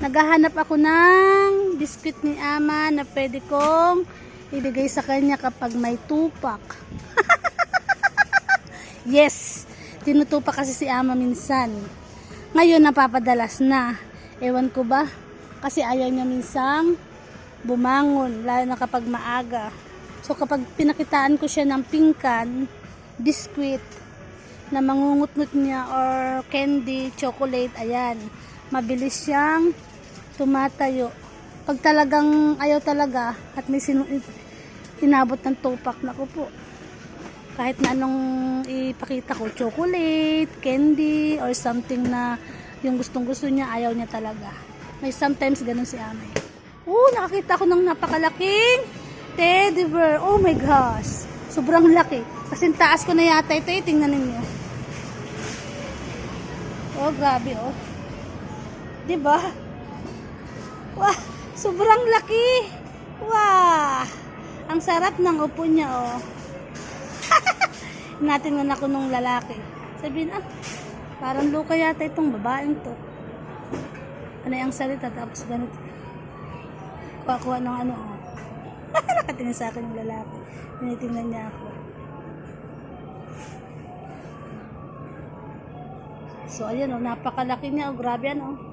Naghahanap ako ng biscuit ni Ama na pwede kong ibigay sa kanya kapag may tupak. yes! Tinutupak kasi si Ama minsan. Ngayon napapadalas na. Ewan ko ba? Kasi ayaw niya minsang bumangon, lalo na kapag maaga. So kapag pinakitaan ko siya ng pingkan, biscuit, na mangungut-ngut niya or candy, chocolate, ayan. Mabilis siyang tumatayo. Pag talagang ayaw talaga at may sinu inabot ng tupak na ko po. Kahit na anong ipakita ko, chocolate, candy, or something na yung gustong gusto niya, ayaw niya talaga. May sometimes ganun si Ame. Oh, nakakita ko ng napakalaking teddy bear. Oh my gosh. Sobrang laki. Kasi taas ko na yata ito eh. Tingnan ninyo. Oh, grabe oh. 'Di ba? Wah, sobrang laki. Wah. Ang sarap ng upo niya oh. Natingnan ako nung lalaki. Sabihin, ah, parang luka yata itong babaeng to. Ano yung salita tapos ganito. Kuha-kuha ng ano oh. Nakatingin sa akin yung lalaki. Tinitingnan niya ako. So, ayan oh, napakalaki niya. Oh, grabe ano.